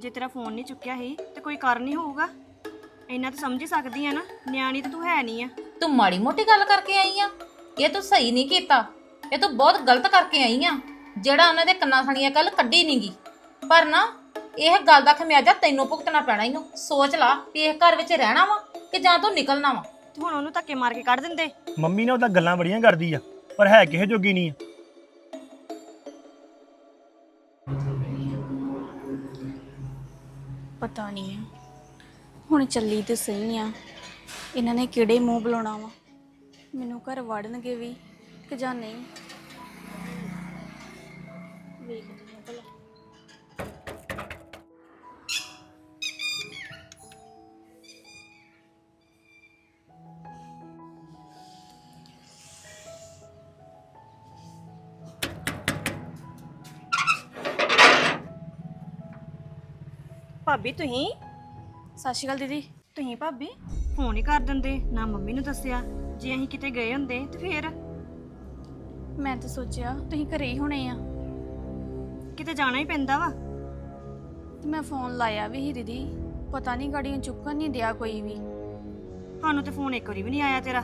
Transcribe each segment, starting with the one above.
ਜੇ ਤੇਰਾ ਫੋਨ ਨਹੀਂ ਚੁੱਕਿਆ ਸੀ ਤੇ ਕੋਈ ਕਾਰਨ ਨਹੀਂ ਹੋਊਗਾ। ਇੰਨਾ ਤਾਂ ਸਮਝ ਹੀ ਸਕਦੀ ਆ ਨਾ ਨਿਆਣੀ ਤਾਂ ਤੂੰ ਹੈ ਨਹੀਂ ਆ। ਤੂੰ ਮਾੜੀ ਮੋਟੀ ਗੱਲ ਕਰਕੇ ਆਈ ਆ। ਇਹ ਤੂੰ ਸਹੀ ਨਹੀਂ ਕੀਤਾ। ਇਹ ਤੂੰ ਬਹੁਤ ਗਲਤ ਕਰਕੇ ਆਈ ਆ। ਜਿਹੜਾ ਉਹਨਾਂ ਦੇ ਕੰਨਾਂ ਥਣੀਆਂ ਕੱਲ ਕੱਢੀ ਨਹੀਂਗੀ ਪਰ ਨਾ ਇਹ ਗੱਲ ਦਾ ਖਮਿਆਜਾ ਤੈਨੂੰ ਭੁਗਤਣਾ ਪੈਣਾ ਇਹਨੂੰ ਸੋਚ ਲਾ ਵੀ ਇਹ ਘਰ ਵਿੱਚ ਰਹਿਣਾ ਵਾ ਕਿ ਜਾਂ ਤੂੰ ਨਿਕਲਣਾ ਵਾ। ਤੇ ਹੁਣ ਉਹਨੂੰ ਧੱਕੇ ਮਾਰ ਕੇ ਕੱਢ ਦਿੰਦੇ। ਮੰਮੀ ਨੇ ਉਹਦਾ ਗੱਲਾਂ ਬੜੀਆਂ ਕਰਦੀ ਆ ਪਰ ਹੈ ਕਿਸੇ ਜੋਗੀ ਨਹੀਂ ਆ। ਪਤਾ ਨਹੀਂ ਆ ਹੁਣ ਚੱਲੀ ਤੇ ਸਹੀ ਆ। ਇਹਨਾਂ ਨੇ ਕਿਹੜੇ ਮੂੰਹ ਬੁਲਾਉਣਾ ਵਾ? ਮੈਨੂੰ ਘਰ ਵੜਨਗੇ ਵੀ ਕਿ ਜਾਂ ਨਹੀਂ? ਵੇਖਦੀ ਭਾਬੀ ਤੁਸੀਂ? ਸਤਿ ਸ਼੍ਰੀ ਅਕਾਲ ਦੀਦੀ। ਤੁਸੀਂ ਭਾਬੀ? ਫੋਨ ਹੀ ਕਰ ਦਿੰਦੇ ਨਾ ਮੰਮੀ ਨੂੰ ਦੱਸਿਆ। ਜੇ ਅਸੀਂ ਕਿਤੇ ਗਏ ਹੁੰਦੇ ਤੇ ਫੇਰ? ਮੈਂ ਤਾਂ ਸੋਚਿਆ ਤੁਸੀਂ ਘਰੇ ਹੀ ਹੋਣੇ ਆ। ਕਿਤੇ ਜਾਣਾ ਹੀ ਪੈਂਦਾ ਵਾ। ਤੇ ਮੈਂ ਫੋਨ ਲਾਇਆ ਵੀ ਸੀ ਦੀਦੀ। ਪਤਾ ਨਹੀਂ ਗਾੜੀਆਂ ਚੁੱਕਣ ਨਹੀਂ ਦਿਆ ਕੋਈ ਵੀ। ਸਾਨੂੰ ਤੇ ਫੋਨ ਇੱਕ ਵਾਰੀ ਵੀ ਨਹੀਂ ਆਇਆ ਤੇਰਾ।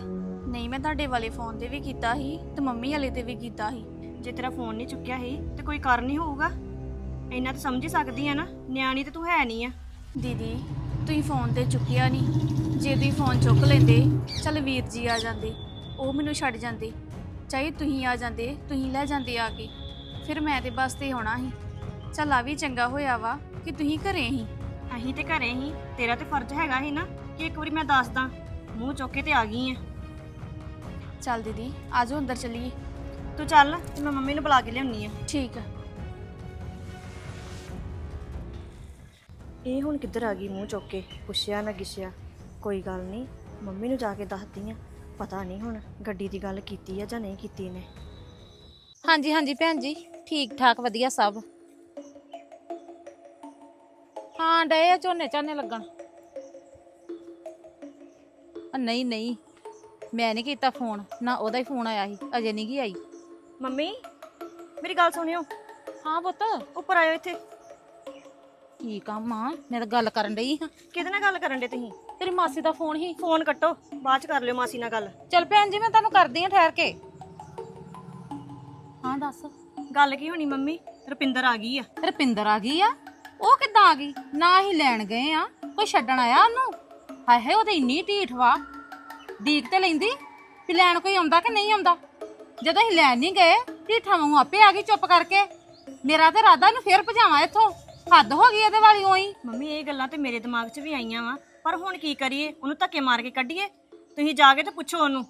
ਨਹੀਂ ਮੈਂ ਤੁਹਾਡੇ ਵਾਲੇ ਫੋਨ ਤੇ ਵੀ ਕੀਤਾ ਸੀ ਤੇ ਮੰਮੀ ਵਾਲੇ ਤੇ ਵੀ ਕੀਤਾ ਸੀ। ਜੇ ਤੇਰਾ ਫੋਨ ਨਹੀਂ ਚੁੱਕਿਆ ਸੀ ਤੇ ਕੋਈ ਕਾਰਨ ਨਹੀਂ ਹੋਊਗਾ। ਇੰਨਾ ਤਾਂ ਸਮਝ ਹੀ ਸਕਦੀ ਆ ਨਾ ਨਿਆਣੀ ਤਾਂ ਤੂੰ ਹੈ ਨਹੀਂ ਆ। ਦੀਦੀ ਤੁਸੀਂ ਫੋਨ ਤੇ ਚੁੱਕਿਆ ਨਹੀਂ ਜੇ ਤੁਸੀਂ ਫੋਨ ਚੁੱਕ ਲੈਂਦੇ ਚੱਲ ਵੀਰ ਜੀ ਆ ਜਾਂਦੇ ਉਹ ਮੈਨੂੰ ਛੱਡ ਜਾਂਦੇ। ਚਾਹੇ ਤੁਸੀਂ ਆ ਜਾਂਦੇ ਤੁਸੀਂ ਲੈ ਜਾਂਦੇ ਆ ਕੇ। ਫਿਰ ਮੈਂ ਤੇ ਬਸ ਤੇ ਆਉਣਾ ਸੀ। ਚੱਲ ਆ ਵੀ ਚੰਗਾ ਹੋਇਆ ਵਾ ਕਿ ਤੁਸੀਂ ਘਰੇ ਸੀ। ਅਸੀਂ ਤੇ ਘਰੇ ਹੀ ਤੇਰਾ ਤੇ ਫਰਜ਼ ਹੈਗਾ ਸੀ ਨਾ ਕਿ ਇੱਕ ਵਾਰੀ ਮੈਂ ਦੱਸਦਾ ਮੂੰਹ ਚੁੱਕ ਕੇ ਤੇ ਆ ਗਈ ਆ। ਚੱਲ ਦੀਦੀ ਆਜੋ ਅੰਦਰ ਚੱਲੀਏ। ਤੂੰ ਚੱਲ ਤੇ ਮੈਂ ਮੰਮੀ ਨੂੰ ਬੁਲਾ ਕੇ ਲਿਆਉਣੀ ਆ। ਠੀਕ ਆ। ਇਹ ਹੁਣ ਕਿੱਧਰ ਆ ਗਈ ਮੂੰਹ ਚੁੱਕ ਕੇ? ਪੁੱਛਿਆ ਨਾ ਗਿੱਛਿਆ। ਕੋਈ ਗੱਲ ਨਹੀਂ ਮੰਮੀ ਨੂੰ ਜਾ ਕੇ ਦੱਸਦੀ ਆ। ਪਤਾ ਨਹੀਂ ਹੁਣ ਗੱਡੀ ਦੀ ਗੱਲ ਕੀਤੀ ਆ ਜਾਂ ਨਹੀਂ ਕੀਤੀ ਨੇ ਹਾਂਜੀ ਹਾਂਜੀ ਭੈਣ ਜੀ ਠੀਕ ਠਾਕ ਵਧੀਆ ਸਭ। ਹਾਂ ਡਏ ਆ ਝੋਨੇ ਝਾਨੇ ਲੱਗਣ। ਆ ਨਹੀਂ ਨਹੀਂ ਮੈਂ ਨਹੀਂ ਕੀਤਾ ਫੋਨ ਨਾ ਉਹਦਾ ਹੀ ਫੋਨ ਆਇਆ ਸੀ ਅਜੇ ਨਹੀਂ ਗਈ ਆਈ। ਮੰਮੀ ਮੇਰੀ ਗੱਲ ਸੁਣਿਓ। ਹਾਂ ਪੁੱਤ। ਉੱਪਰ ਆਇਓ ਇੱਥੇ। ਕੀ ਕੰਮ ਆ ਮੈਂ ਤਾਂ ਗੱਲ ਕਰਨ ਡਈ ਹਾਂ। ਕਿਹਦੇ ਨਾਲ ਗੱਲ ਕਰਨ ਦੇ ਤੁਸੀਂ? ਤੇਰੀ ਮਾਸੀ ਦਾ ਫੋਨ ਹੀ ਫੋਨ ਕੱਟੋ ਬਾਅਦ ਚ ਕਰ ਲਿਓ ਮਾਸੀ ਨਾਲ ਗੱਲ। ਚਲ ਭੈਣ ਜੀ ਮੈਂ ਤੁਹਾਨੂੰ ਕਰਦੀ ਆ ਠਹਿਰ ਕੇ। ਹਾਂ ਦੱਸ। ਗੱਲ ਕੀ ਹੋਣੀ ਮੰਮੀ? ਰੁਪਿੰਦਰ ਆ ਗਈ ਆ। ਰਪਿੰਦਰ ਆ ਗਈ ਆ? ਉਹ ਕਿੱਦਾਂ ਆ ਗਈ? ਨਾ ਹੀ ਲੈਣ ਗਏ ਆ। ਕੋਈ ਛੱਡਣ ਆਇਆ ਉਹਨੂੰ? ਹਾਏ ਹਾਏ ਉਹਦੇ ਇੰਨੀ ਢੀਠ ਵਾ। ਡੀਕ ਤੇ ਲੈਂਦੀ ਵੀ ਲੈਣ ਕੋਈ ਆਉਂਦਾ ਕਿ ਨਹੀਂ ਆਉਂਦਾ? ਜਦੋਂ ਅਸੀਂ ਲੈਣ ਨਹੀਂ ਗਏ ਢੀਠਾਂ ਵਾਂਗੂ ਆਪੇ ਆ ਗਈ ਚੁੱਪ ਕਰਕੇ। ਮੇਰਾ ਤੇ ਰਾਦਾ ਨੂੰ ਫੇਰ ਭਜਾਵਾਂ ਇੱਥੋਂ। ਹੱਦ ਹੋ ਗਈ ਇਹਦੇ ਵਾਲੀ ਉਹੀ। ਮੰਮੀ ਇਹ ਗੱਲਾਂ ਤੇ ਮੇਰੇ ਦਿਮਾਗ 'ਚ ਵੀ ਆਈਆਂ ਵਾ। ਪਰ ਹੁਣ ਕੀ ਕਰੀਏ? ਉਹਨੂੰ ਧੱਕੇ ਮਾਰ ਕੇ ਕੱਢੀਏ। ਤੁਸੀਂ ਜਾ ਕੇ ਤੇ ਪੁੱਛੋ ਉਹਨੂੰ।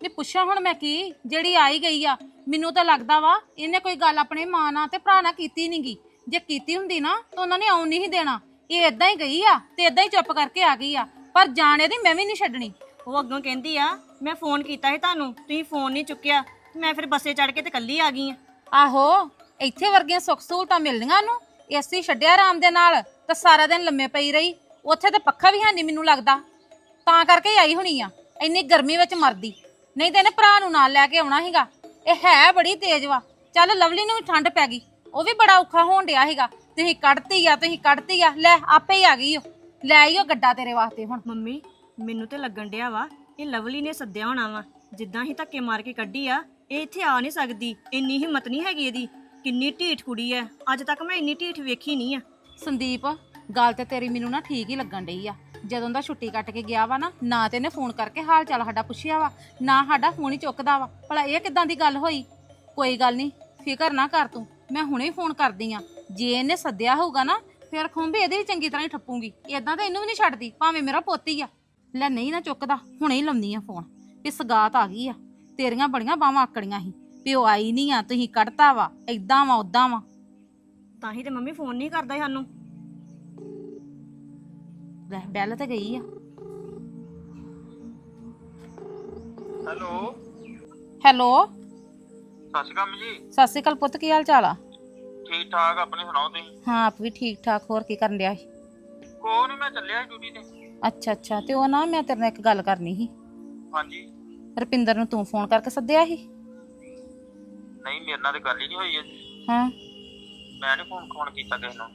ਨਹੀਂ ਪੁੱਛਾਂ ਹੁਣ ਮੈਂ ਕੀ? ਜਿਹੜੀ ਆਈ ਗਈ ਆ ਮੈਨੂੰ ਤਾਂ ਲੱਗਦਾ ਵਾ ਇਹਨੇ ਕੋਈ ਗੱਲ ਆਪਣੇ ਮਾਂ ਨਾਲ ਤੇ ਭਰਾ ਨਾਲ ਕੀਤੀ ਨਹੀਂਗੀ ਜੇ ਕੀਤੀ ਹੁੰਦੀ ਨਾ ਤਾਂ ਉਹਨਾਂ ਨੇ ਆਉਣ ਨਹੀਂ ਸੀ ਦੇਣਾ। ਇਹ ਇਦਾਂ ਹੀ ਗਈ ਆ ਤੇ ਇਦਾਂ ਹੀ ਚੁੱਪ ਕਰਕੇ ਆ ਗਈ ਆ। ਪਰ ਜਾਣੇ ਦੀ ਮੈਂ ਵੀ ਨਹੀਂ ਛੱਡਣੀ। ਉਹ ਅੱਗੋਂ ਕਹਿੰਦੀ ਆ ਮੈਂ ਫੋਨ ਕੀਤਾ ਸੀ ਤੁਹਾਨੂੰ ਤੁਸੀਂ ਫੋਨ ਨਹੀਂ ਚੁੱਕਿਆ। ਮੈਂ ਫਿਰ ਬੱਸੇ ਚੜ ਕੇ ਤੇ ਕੱਲੀ ਆ ਗਈ ਆ। ਆਹੋ ਇੱਥੇ ਵਰਗੀਆਂ ਸੁੱਖ ਸਹੂਲਤਾਂ ਮਿਲਣੀਆਂ ਨੂੰ ਏਸੀ ਛੱਡਿਆ ਆਰਾਮ ਦੇ ਨਾਲ, ਤਾਂ ਸਾਰਾ ਦਿਨ ਲੰਮੇ ਪਈ ਰਹੀ। ਉੱਥੇ ਤਾਂ ਪੱਖਾ ਵੀ ਹੈ ਨਹੀਂ ਮੈਨੂੰ ਲੱਗਦਾ। ਤਾਂ ਕਰਕੇ ਹੀ ਆਈ ਹੋਣੀ ਆ, ਇੰਨੀ ਗਰਮੀ ਵਿੱਚ ਮਰਦੀ। ਨਹੀਂ ਤੇ ਇਹਨੇ ਭਰਾ ਨੂੰ ਨਾਲ ਲੈ ਕੇ ਆਉਣਾ ਸੀਗਾ। ਇਹ ਹੈ ਬੜੀ ਤੇਜ਼ ਵਾ। ਚੱਲ ਲਵਲੀ ਨੂੰ ਵੀ ਠੰਡ ਪੈ ਗਈ। ਉਹ ਵੀ ਬੜਾ ਔਖਾ ਹੋਣ ਡਿਆ ਸੀਗਾ। ਤੁਸੀਂ ਕੱਢਤੀ ਆ, ਤੁਸੀਂ ਕੱਢਤੀ ਆ। ਲੈ, ਆਪੇ ਹੀ ਆ ਗਈ ਓ ਲੈ ਆਈ ਆਈਓ ਗੱਡਾ ਤੇਰੇ ਵਾਸਤੇ ਹੁਣ। ਮੰਮੀ, ਮੈਨੂੰ ਤੇ ਲੱਗਣ ਡਿਆ ਵਾ, ਇਹ ਲਵਲੀ ਨੇ ਸੱਦਿਆ ਹੋਣਾ ਵਾ। ਜਿੱਦਾਂ ਹੀ ਧੱਕੇ ਮਾਰ ਕੇ ਕੱਢੀ ਆ, ਇਹ ਇੱਥੇ ਆ ਨਹੀਂ ਸਕਦੀ। ਇੰਨੀ ਹਿੰਮਤ ਨਹੀਂ ਹੈਗੀ ਇਹਦੀ। ਕਿੰਨੀ ਢੀਠ ਕੁੜੀ ਐ। ਅੱਜ ਤੱਕ ਮੈਂ ਇੰਨੀ ਢੀਠ ਵੇਖੀ ਨਹੀਂ ਆ ਸੰਦੀਪ, ਗੱਲ ਤੇ ਤੇਰੀ ਮੈਨੂੰ ਨਾ ਠੀਕ ਹੀ ਲੱਗਣ ਡਈ ਆ। ਜਦੋਂ ਦਾ ਛੁੱਟੀ ਕੱਟ ਕੇ ਗਿਆ ਵਾ ਨਾ ਨਾ ਤੇ ਇਹਨੇ ਫੋਨ ਕਰਕੇ ਹਾਲ ਚਾਲ ਸਾਡਾ ਪੁੱਛਿਆ ਵਾ, ਨਾ ਸਾਡਾ ਫੋਨ ਹੀ ਚੁੱਕਦਾ ਵਾ। ਭਲਾ ਇਹ ਕਿਦਾਂ ਦੀ ਗੱਲ ਹੋਈ? ਕੋਈ ਗੱਲ ਨਹੀਂ, ਫਿਕਰ ਨਾ ਕਰ ਤੂੰ, ਮੈਂ ਹੁਣੇ ਹੀ ਫੋਨ ਕਰਦੀ ਆ। ਜੇ ਇਹਨੇ ਸੱਦਿਆ ਹੋਊਗਾ ਨਾ, ਫਿਰ ਖੁੰਬੇ ਇਹਦੇ ਵੀ ਚੰਗੀ ਤਰ੍ਹਾਂ ਹੀ ਠੱਪੂਗੀ। ਇਦਾਂ ਤਾਂ ਇਹਨੂੰ ਵੀ ਨਹੀਂ ਛੱਡਦੀ, ਭਾਵੇਂ ਮੇਰਾ ਪੋਤੀ ਆ। ਲੈ ਨਹੀਂ ਨਾ ਚੁੱਕਦਾ, ਹੁਣੇ ਹੀ ਲਾਉਂਦੀ ਆ ਫੋਨ ਇਹ ਸਗਾਤ ਆ ਗਈ ਆ। ਤੇਰੀਆਂ ਬੜੀਆਂ ਬਾਹਾਂ ਆਕੜੀਆਂ ਸੀ। ਉਹ ਆਈ ਨਹੀਂ ਆ ਤੁਸੀਂ ਕੱਢਤਾ ਵਾ ਏਦਾਂ ਵਾ ਉਦਾਂ ਵਾ। ਤਾਂ ਹੀ ਤੇ ਮੰਮੀ ਫੋਨ ਨਹੀਂ ਕਰਦਾ ਸੀ ਸਾਨੂੰ। ਲੈ ਬੈਲ ਤੇ ਗਈ ਆ। ਹੈਲੋ। ਹੈਲੋ। ਸਤਿ ਸ਼੍ਰੀ ਅਕਾਲ ਜੀ। ਸਤਿ ਸ਼੍ਰੀ ਅਕਾਲ ਪੁੱਤ ਕੀ ਹਾਲ ਚਾਲ ਆ? ਠੀਕ ਠਾਕ ਆਪਣੇ ਸੁਣਾਓ ਤੁਸੀਂ? ਹਾਂ ਆਪ ਵੀ ਠੀਕ ਠਾਕ ਹੋਰ ਕੀ ਕਰਨ ਡਿਆ ਸੀ? ਕੋਈ ਨਹੀਂ ਮੈਂ ਚੱਲਿਆ ਡਿਊਟੀ ਤੇ। ਅੱਛਾ ਅੱਛਾ ਤੇ ਉਹ ਨਾ ਮੈਂ ਤੇਰੇ ਨਾਲ ਇੱਕ ਗੱਲ ਕਰਨੀ ਸੀ। ਹਾਂਜੀ। ਰਪਿੰਦਰ ਨੂੰ ਤੂੰ ਫੋਨ ਕਰਕੇ ਸੱਦਿਆ ਸੀ? ਨਹੀਂ ਮੇਰੇ ਨਾਲ ਤੇ ਗੱਲ ਹੀ ਨਹੀਂ ਹੋਈ ਅਜੇ। ਹਾਂ। ਮੈਂ ਨਹੀਂ ਫੋਨ ਫੋਨ ਕੀਤਾ ਕਿਸੇ ਨੂੰ।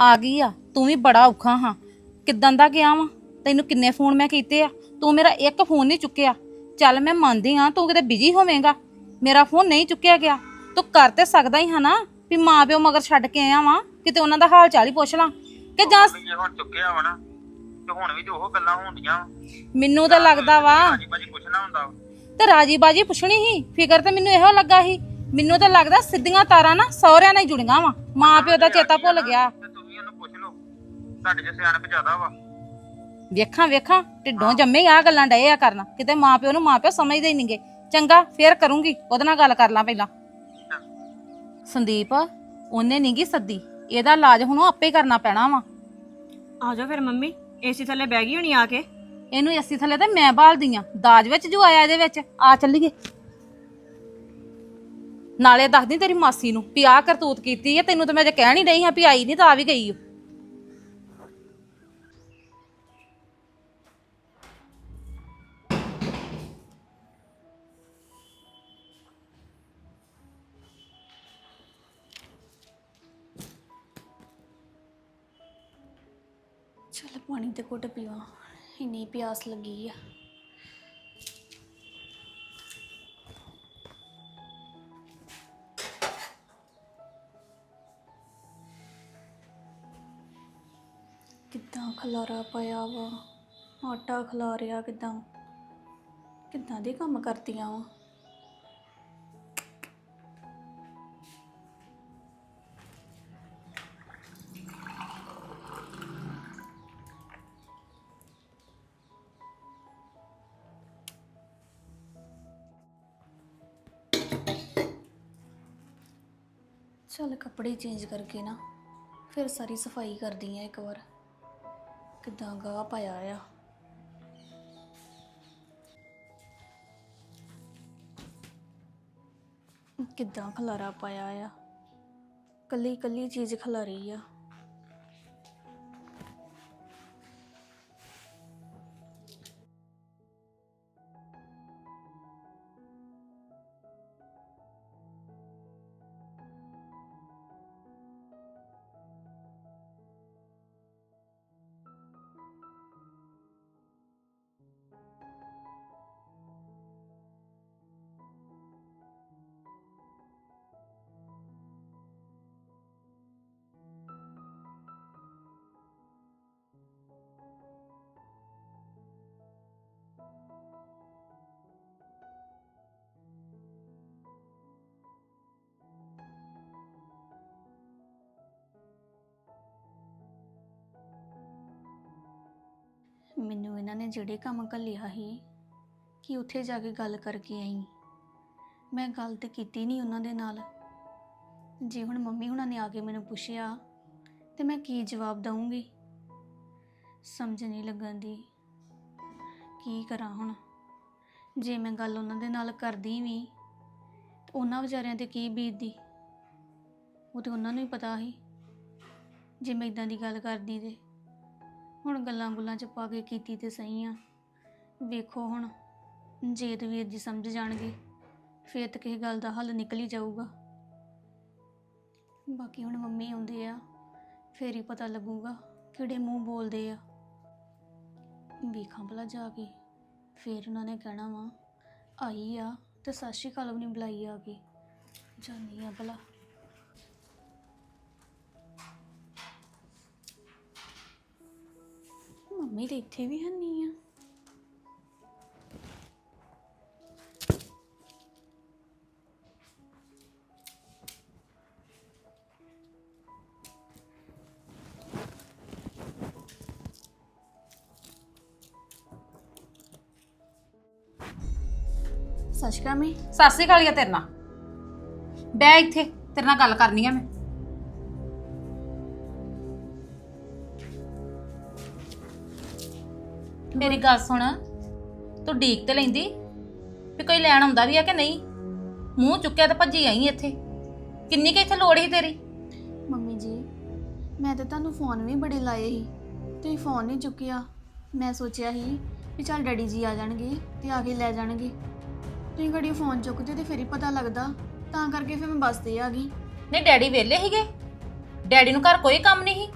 ਆ ਗਈ ਆ। ਤੂੰ ਵੀ ਬੜਾ ਔਖਾ ਹਾਂ। ਕਿੱਦਾਂ ਦਾ ਗਿਆ ਵਾ? ਤੈਨੂੰ ਕਿੰਨੇ ਫੋਨ ਮੈਂ ਕੀਤੇ ਆ? ਤੂੰ ਮੇਰਾ ਇੱਕ ਫੋਨ ਨਹੀਂ ਚੁੱਕਿਆ। ਚੱਲ ਮੈਂ ਮੰਨਦੀ ਆ ਤੂੰ ਕਿਤੇ ਬਿਜ਼ੀ ਹੋਵੇਂਗਾ। ਮੇਰਾ ਫੋਨ ਨਹੀਂ ਚੁੱਕਿਆ ਗਿਆ। ਤੂੰ ਕਰ ਤੇ ਸਕਦਾ ਹੀ ਹਨਾ ਵੀ ਮਾਂ ਪਿਓ ਮਗਰ ਛੱਡ ਕੇ ਆਇਆ ਵਾਂ। ਕਿਤੇ ਉਹਨਾਂ ਦਾ ਹਾਲ ਚਾਲ ਹੀ ਪੁੱਛ ਲਾਂ। ਕਿ ਜਾਂ ਹੁਣ ਚੁੱਕਿਆ ਵਾ ਨਾ ਤੇ ਹੁਣ ਵੀ ਤੇ ਉਹ ਗੱਲਾਂ ਹੁੰਦੀਆਂ ਮੈਨੂੰ ਤਾਂ ਲੱਗਦਾ ਵਾ। ਭਾਜੀ ਭਾਜੀ ਪੁੱਛਣਾ ਹੁੰਦਾ ਵਾ। ਤੇ ਰਾਜੀ ਬਾਜੀ ਪੁੱਛਣੀ ਸੀ। ਫਿਕਰ ਤੇ ਮੈਨੂੰ ਇਹੋ ਲੱਗਾ ਸੀ ਮੈਨੂੰ ਤਾਂ ਲੱਗਦਾ ਸਿੱਧੀਆਂ ਤਾਰਾਂ ਨਾ ਸਹੁਰਿਆਂ ਨਾਲ ਹੀ ਜੁੜੀਆਂ ਵਾ। ਮਾਂ ਪਿਓ ਦਾ ਚੇਤਾ ਭੁੱਲ ਗਿਆ। ਤੇ ਤੁਸੀਂ ਉਹਨੂੰ ਪੁੱਛ ਲਓ। ਤੁਹਾਡੇ ਜੇ ਸਿਆਣਪ ਜ਼ਿਆਦਾ ਵਾ। ਵੇਖਾਂ ਵੇਖਾਂ ਢਿੱਡੋਂ ਜੰਮੇ ਆ ਗੱਲਾਂ ਡਏ ਆ ਕਰਨ। ਕਿਤੇ ਮਾਂ ਪਿਓ ਨੂੰ ਮਾਂ ਪਿਓ ਸਮਝਦੇ ਹੀ ਨਹੀਂਗੇ ਚੰਗਾ ਫੇਰ ਕਰੂੰਗੀ। ਉਹਦੇ ਨਾਲ ਗੱਲ ਕਰ ਲਾਂ ਪਹਿਲਾਂ। ਸੰਦੀਪ ਉਹਨੇ ਨਹੀਂਗੀ ਸੱਦੀ। ਇਹਦਾ ਇਲਾਜ ਹੁਣ ਉਹ ਆਪੇ ਹੀ ਕਰਨਾ ਪੈਣਾ ਵਾ। ਆ ਜਾਓ ਫਿਰ ਮੰਮੀ ਏਸੀ ਥੱਲੇ ਬਹਿ ਗਈ ਹੋਣੀ ਆ ਕੇ। ਇਹਨੂੰ ਏਸੀ ਥੱਲੇ ਤੇ ਮੈਂ ਬਾਲਦੀ ਆ। ਦਾਜ ਵਿੱਚ ਜੋ ਆਇਆ ਇਹਦੇ ਵਿੱਚ। ਆ ਚੱਲੀਏ। ਨਾਲੇ ਦੱਸਦੀ ਤੇਰੀ ਮਾਸੀ ਨੂੰ ਵੀ ਆਹ ਕਰਤੂਤ ਕੀਤੀ ਹੈ ਤੈਨੂੰ ਤਾਂ ਮੈਂ ਜੇ ਕਹਿਣ ਹੀ ਨਹੀਂ ਹਾਂ ਵੀ ਆਈ ਨਹੀਂ ਤਾਂ ਆ ਵੀ ਗਈ ਓ ਚੱਲ ਪਾਣੀ ਤੇ ਘੁੱਟ ਪੀਵਾਂ, ਇੰਨੀ ਪਿਆਸ ਲੱਗੀ ਆ। ਖਲਾਰਾ ਪਿਆ ਵਾ। ਆਟਾ ਖਲਾਰਿਆ ਕਿੱਦਾਂ? ਕਿੱਦਾਂ ਦੇ ਕੰਮ ਕਰਦੀਆਂ ਵਾ? ਚੱਲ ਕੱਪੜੇ ਚੇਂਜ ਕਰਕੇ ਨਾ ਫਿਰ ਸਾਰੀ ਸਫ਼ਾਈ ਕਰਦੀ ਆ ਇੱਕ ਵਾਰ। ਕਿੱਦਾਂ ਗਾਹ ਪਾਇਆ ਆ? ਕਿੱਦਾਂ ਖਲਾਰਾ ਪਾਇਆ ਆ? ਕੱਲੀ ਕੱਲੀ ਚੀਜ਼ ਖਲਾਰੀ ਆ। ਇਹਨਾਂ ਨੇ ਜਿਹੜੇ ਕੰਮ ਘੱਲਿਆ ਸੀ, ਕਿ ਉੱਥੇ ਜਾ ਕੇ ਗੱਲ ਕਰਕੇ ਆਈ। ਮੈਂ ਗੱਲ ਤੇ ਕੀਤੀ ਨਹੀਂ ਉਹਨਾਂ ਦੇ ਨਾਲ। ਜੇ ਹੁਣ ਮੰਮੀ ਹੁਣਾਂ ਨੇ ਆ ਕੇ ਮੈਨੂੰ ਪੁੱਛਿਆ, ਤੇ ਮੈਂ ਕੀ ਜਵਾਬ ਦਵਾਂਗੀ ਸਮਝ ਨਹੀਂ ਲੱਗਣ ਦੀ ਕੀ ਕਰਾਂ ਹੁਣ। ਜੇ ਮੈਂ ਗੱਲ ਉਹਨਾਂ ਦੇ ਨਾਲ ਕਰਦੀ ਵੀ ਉਹਨਾਂ ਵਿਚਾਰਿਆਂ ਤੇ ਕੀ ਬੀਤਦੀ? ਉਹ ਤੇ ਉਹਨਾਂ ਨੂੰ ਹੀ ਪਤਾ ਸੀ। ਜੇ ਮੈਂ ਇਦਾਂ ਦੀ ਗੱਲ ਕਰਦੀ ਤੇ ਹੁਣ ਗੱਲਾਂ ਗੁੱਲਾਂ ਚ ਪਾ ਕੇ ਕੀਤੀ ਤੇ ਸਹੀ ਆ। ਵੇਖੋ ਹੁਣ, ਜੇ ਤੇ ਵੀਰ ਜੀ ਸਮਝ ਜਾਣਗੇ, ਫੇਰ ਤਾਂ ਕਿਸੇ ਗੱਲ ਦਾ ਹੱਲ ਨਿਕਲ ਹੀ ਜਾਊਗਾ। ਬਾਕੀ ਹੁਣ ਮੰਮੀ ਆਉਂਦੇ ਆ, ਫੇਰ ਹੀ ਪਤਾ ਲੱਗੂਗਾ ਕਿਹੜੇ ਮੂੰਹ ਬੋਲਦੇ ਆ। ਵੇਖਾਂ ਭਲਾ ਜਾ ਕੇ, ਫੇਰ ਉਹਨਾਂ ਨੇ ਕਹਿਣਾ ਵਾ, ਆਈ ਆ ਤੇ ਸਤਿ ਸ਼੍ਰੀ ਅਕਾਲ ਵੀ ਨਹੀਂ ਬੁਲਾਈ ਆ ਕੇ। ਜਾਂਦੀ ਆ ਭਲਾ। ਮੰਮੀ ਤੇ ਇੱਥੇ ਵੀ ਹੈ ਨਹੀਂ ਆ। ਸਤਿ ਸ਼੍ਰੀ ਅਕਾਲ ਮੈਂ ਸਤਿ ਸ੍ਰੀ ਅਕਾਲ ਆ ਤੇਰੇ ਨਾਲ। ਬਹਿ ਇੱਥੇ ਤੇਰੇ ਨਾਲ ਗੱਲ ਕਰਨੀ ਆ ਮੈਂ। ਮੇਰੀ ਗੱਲ ਸੁਣ। ਤੂੰ ਡੀਕ ਤੇ ਲੈਂਦੀ ਵੀ ਕੋਈ ਲੈਣ ਆਉਂਦਾ ਵੀ ਆ ਕਿ ਨਹੀਂ? ਮੂੰਹ ਚੁੱਕਿਆ ਤੇ ਭੱਜੀ ਆਈ ਇੱਥੇ। ਕਿੰਨੀ ਕਿ ਇੱਥੇ ਲੋੜ ਸੀ ਤੇਰੀ? ਮੰਮੀ ਜੀ ਮੈਂ ਤਾਂ ਤੁਹਾਨੂੰ ਫੋਨ ਵੀ ਬੜੇ ਲਾਏ ਸੀ। ਤੁਸੀਂ ਫੋਨ ਨਹੀਂ ਚੁੱਕਿਆ। ਮੈਂ ਸੋਚਿਆ ਸੀ ਵੀ ਚੱਲ ਡੈਡੀ ਜੀ ਆ ਜਾਣਗੇ ਤੇ ਆ ਕੇ ਲੈ ਜਾਣਗੇ। ਤੁਸੀਂ ਘੜੀ ਫੋਨ ਚੁੱਕਦੇ ਤੇ ਫਿਰ ਹੀ ਪਤਾ ਲੱਗਦਾ। ਤਾਂ ਕਰਕੇ ਫਿਰ ਮੈਂ ਬੱਸ ਤੇ ਆ ਗਈ। ਨਹੀਂ ਡੈਡੀ ਵਿਹਲੇ ਸੀਗੇ। ਡੈਡੀ ਨੂੰ ਘਰ ਕੋਈ ਕੰਮ ਨਹੀਂ ਸੀ।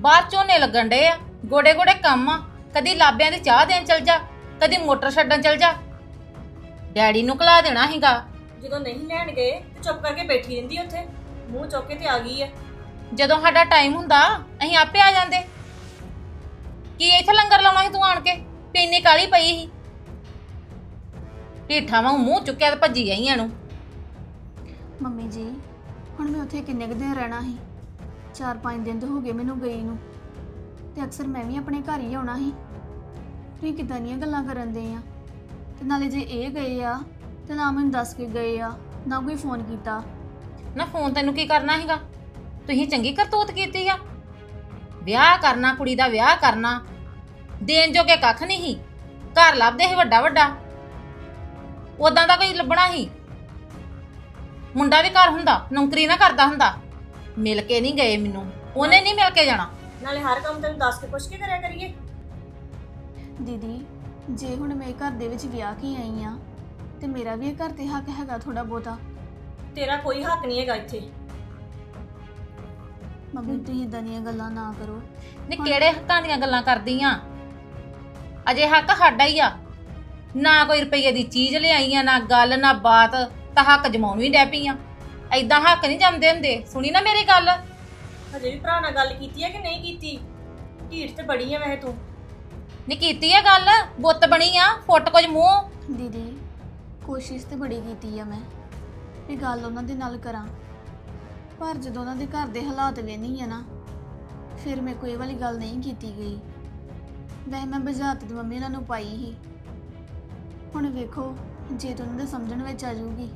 ਬਾਹਰ ਝੋਨੇ ਲੱਗਣ ਡੇ ਆ। ਗੋੜੇ ਗੋੜੇ ਕੰਮ ਆ। ਕਦੀ ਲਾਬਿਆਂ ਦੀ ਚਾਹ ਦੇਣ ਚਲ ਜਾ ਕਦੀ ਮੋਟਰ ਛੱਡਣ ਚਲ ਜਾ। ਡੈਡੀ ਨੂੰ ਕਲਾ ਦੇਣਾ ਸੀਗਾ। ਜਦੋਂ ਨਹੀਂ ਲੈਣ ਗਏ ਤੇ ਚੁੱਪ ਕਰਕੇ ਬੈਠੀ ਰਹਿੰਦੀ ਉੱਥੇ। ਮੂੰਹ ਚੁੱਕ ਕੇ ਤੇ ਆ ਗਈ ਆ। ਜਦੋਂ ਸਾਡਾ ਟਾਈਮ ਹੁੰਦਾ ਅਸੀਂ ਆਪੇ ਆ ਜਾਂਦੇ। ਕੀ ਇੱਥੇ ਲੰਗਰ ਲਾਉਣਾ ਸੀ ਤੂੰ ਆਣ ਕੇ? ਤੇ ਇੰਨੀ ਕਾਲੀ ਪਈ ਸੀ। ਢੀਠਾ ਵਾਂ ਮੂੰਹ ਚੁੱਕਿਆ ਤੇ ਭੱਜੀ ਗਈਆਂ ਨੂੰ ਮੰਮੀ ਜੀ ਹੁਣ ਮੈਂ ਉੱਥੇ ਕਿੰਨੇ ਕੁ ਦਿਨ ਰਹਿਣਾ ਸੀ? 4-5 ਦਿਨ ਤਾਂ ਹੋ ਗਏ ਮੈਨੂੰ ਗਈ ਨੂੰ। ਤੇ ਅਕਸਰ ਮੈਂ ਵੀ ਆਪਣੇ ਘਰ ਹੀ ਆਉਣਾ ਸੀ। ਤੁਸੀਂ ਕਿਦਾਂ ਦੀਆਂ ਗੱਲਾਂ ਕਰਨ ਦੇ ਆ? ਤੇ ਨਾਲੇ ਜੇ ਇਹ ਗਏ ਆ ਤੇ ਨਾ ਮੈਨੂੰ ਦੱਸ ਕੇ ਗਏ ਆ ਨਾ ਕੋਈ ਫੋਨ ਕੀਤਾ। ਨਾ ਫੋਨ ਤੈਨੂੰ ਕੀ ਕਰਨਾ ਸੀਗਾ? ਤੁਸੀਂ ਚੰਗੀ ਕਰਤੂਤ ਕੀਤੀ ਆ। ਵਿਆਹ ਕਰਨਾ ਕੁੜੀ ਦਾ ਵਿਆਹ ਕਰਨਾ ਦੇਣ ਜੋਗੇ ਕੱਖ ਨਹੀਂ ਸੀ। ਘਰ ਲੱਭਦੇ ਸੀ ਵੱਡਾ ਵੱਡਾ। ਉਦਾਂ ਦਾ ਕੋਈ ਲੱਭਣਾ ਸੀ? ਮੁੰਡਾ ਵੀ ਘਰ ਹੁੰਦਾ ਨੌਕਰੀ ਨਾ ਕਰਦਾ ਹੁੰਦਾ। ਮਿਲ ਕੇ ਨਹੀਂ ਗਏ ਮੈਨੂੰ। ਉਹਨੇ ਨਹੀਂ ਮਿਲ ਕੇ ਜਾਣਾ। ਨਾਲੇ ਹਰ ਕੰਮ ਤੈਨੂੰ ਦੱਸ ਕੇ ਪੁੱਛ ਕੇ ਕਰਿਆ ਕਰੀਏ? ਦੀਦੀ ਜੇ ਹੁਣ ਮੈਂ ਘਰ ਦੇ ਵਿੱਚ ਵਿਆਹ ਕੇ ਆਈ ਆ ਤੇ ਮੇਰਾ ਵੀ ਇਹ ਘਰ ਤੇ ਹੱਕ ਹੈਗਾ ਥੋੜਾ ਬਹੁਤਾ। ਤੇਰਾ ਕੋਈ ਹੱਕ ਨਹੀਂ ਹੈਗਾ ਇੱਥੇ। ਮੰਮੀ ਤੁਸੀਂ ਇਦਾਂ ਦੀਆਂ ਗੱਲਾਂ ਨਾ ਕਰੋ। ਨੇ ਕਿਹੜੇ ਹੱਕਾਂ ਦੀਆਂ ਗੱਲਾਂ ਕਰਦੀਆਂ ਅਜੇ ਹੱਕ ਸਾਡਾ ਹੀ ਆ। ਨਾ ਕੋਈ ਰੁਪਈਏ ਦੀ ਚੀਜ਼ ਲਿਆਈ ਆ ਨਾ ਗੱਲ ਨਾ ਬਾਤ ਤਾਂ ਹੱਕ ਜਮਾਉਣ ਵੀ ਡੈ ਪਈ ਆ। ਐਦਾਂ ਹੱਕ ਨਹੀਂ ਜੰਮਦੇ ਹੁੰਦੇ। ਸੁਣੀ ਨਾ ਮੇਰੀ ਗੱਲ। ਹਜੇ ਵੀ ਭਰਾ ਨਾਲ ਗੱਲ ਕੀਤੀ ਹੈ ਕਿ ਨਹੀਂ ਕੀਤੀ? ਢੀਠ ਤੇ ਬੜੀ ਆ ਵੈਸੇ ਤੂੰ। ਨੀ ਕੀਤੀ ਆ ਗੱਲ? ਬੁੱਤ ਬਣੀ ਆ, ਫੁੱਟ ਕੁਝ ਮੂੰਹ? ਦੀਦੀ, ਕੋਸ਼ਿਸ਼ ਤੇ ਬੜੀ ਕੀਤੀ ਆ ਮੈਂ। ਵੀ ਗੱਲ ਉਹਨਾਂ ਦੇ ਨਾਲ ਕਰਾਂ। ਪਰ ਜਦੋਂ ਉਹਨਾਂ ਦੇ ਘਰ ਦੇ ਹਾਲਾਤ ਵੇਖਣੀ ਆ ਨਾ, ਫਿਰ ਮੇਰੇ ਕੋਈ ਵਾਲੀ ਗੱਲ ਨਹੀਂ ਕੀਤੀ ਗਈ। ਵੈਸੇ ਮੈਂ ਬੁਝਾਰਤ ਦੀ ਮੰਮੀ ਉਹਨਾਂ ਨੂੰ ਪਾਈ ਸੀ। ਹੁਣ ਵੇਖੋ, ਜੇ ਤਾਂ ਉਹਨਾਂ ਦੇ ਸਮਝਣ ਵਿੱਚ ਆ ਜਾਊਗੀ,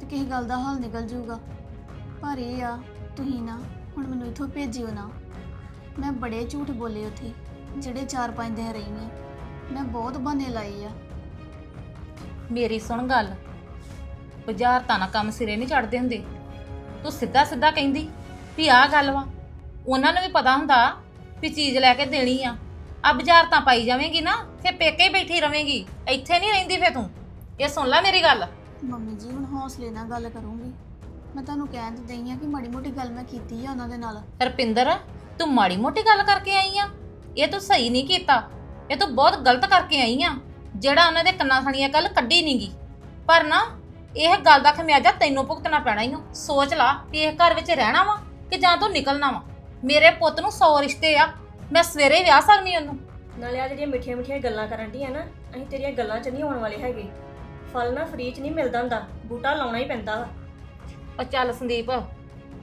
ਤੇ ਕਿਸੇ ਗੱਲ ਦਾ ਹੱਲ ਨਿਕਲ ਜਾਊਗਾ। ਪਰ ਇਹ ਆ, ਤੁਸੀਂ ਨਾ ਹੁਣ ਮੈਨੂੰ ਇੱਥੋਂ ਭੇਜਿਓ ਨਾ। ਮੈਂ ਬੜੇ ਝੂਠ ਬੋਲੇ ਉੱਥੇ। ਜਿਹੜੇ 4-5 ਦਿਨ ਰਹੀ ਨੇ ਮੈਂ ਬਹੁਤ ਬਹਾਨੇ ਲਾਏ ਆ। ਮੇਰੀ ਸੁਣ ਗੱਲ। ਬੁਝਾਰਤਾਂ ਨਾਲ ਕੰਮ ਸਿਰੇ ਨਹੀਂ ਚੜਦੇ ਹੁੰਦੇ। ਤੂੰ ਸਿੱਧਾ ਸਿੱਧਾ ਕਹਿੰਦੀ ਵੀ ਆਹ ਗੱਲ ਵਾ। ਉਹਨਾਂ ਨੂੰ ਵੀ ਪਤਾ ਹੁੰਦਾ ਵੀ ਚੀਜ਼ ਲੈ ਕੇ ਦੇਣੀ ਆ। ਆ ਬੁਝਾਰਤਾਂ ਪਾਈ ਜਾਵੇਂਗੀ ਨਾ ਫੇ ਪੇਕੇ ਹੀ ਬੈਠੀ ਰਵੇਂਗੀ ਇੱਥੇ ਨਹੀਂ ਰਹਿੰਦੀ ਫੇ ਤੂੰ। ਇਹ ਸੁਣ ਲੈ ਮੇਰੀ ਗੱਲ। ਮੰਮੀ ਜੀ ਹੁਣ ਹੌਸਲੇ ਨਾਲ ਗੱਲ ਕਰੂੰਗੀ। ਮੈਂ ਤੁਹਾਨੂੰ ਕਹਿਣ ਤੇ ਦਈ ਆ ਕਿ ਮਾੜੀ ਮੋਟੀ ਗੱਲ ਮੈਂ ਕੀਤੀ ਆ ਉਹਨਾਂ ਦੇ ਨਾਲ। ਰਪਿੰਦਰ ਤੂੰ ਮਾੜੀ ਮੋਟੀ ਗੱਲ ਕਰਕੇ ਆਈ ਆ? ਇਹ ਤੂੰ ਸਹੀ ਨਹੀਂ ਕੀਤਾ। ਇਹ ਤੂੰ ਬਹੁਤ ਗਲਤ ਕਰਕੇ ਆਈ ਆ। ਜਿਹੜਾ ਉਹਨਾਂ ਦੇ ਕੰਨਾਂ ਥਣੀਆਂ ਕੱਲ ਕੱਢੀ ਨਹੀਂਗੀ ਪਰ ਨਾ ਇਹ ਗੱਲ ਦਾ ਖਮਿਆਜਾ ਤੈਨੂੰ ਭੁਗਤਣਾ ਪੈਣਾ ਹੀ ਸੋਚ ਲਾ ਕਿ ਇਹ ਘਰ ਵਿੱਚ ਰਹਿਣਾ ਵਾ ਕਿ ਜਾਂ ਤੂੰ ਨਿਕਲਣਾ ਵਾ। ਮੇਰੇ ਪੁੱਤ ਨੂੰ 100 ਰਿਸ਼ਤੇ ਆ। ਮੈਂ ਸਵੇਰੇ ਹੀ ਵਿਆਹ ਸਕਨੀ ਉਹਨੂੰ। ਨਾਲੇ ਆ ਜਿਹੜੀਆਂ ਮਿੱਠੀਆਂ ਮਿੱਠੀਆਂ ਗੱਲਾਂ ਕਰਨ ਢੀਆਂ ਨਾ ਅਸੀਂ ਤੇਰੀਆਂ ਗੱਲਾਂ 'ਚ ਨਹੀਂ ਆਉਣ ਵਾਲੇ ਹੈਗੇ। ਫਲ ਨਾ ਫਰੀ 'ਚ ਨਹੀਂ ਮਿਲਦਾ ਹੁੰਦਾ। ਬੂਟਾ ਲਾਉਣਾ ਹੀ ਪੈਂਦਾ ਵਾ। ਉਹ ਚੱਲ ਸੰਦੀਪ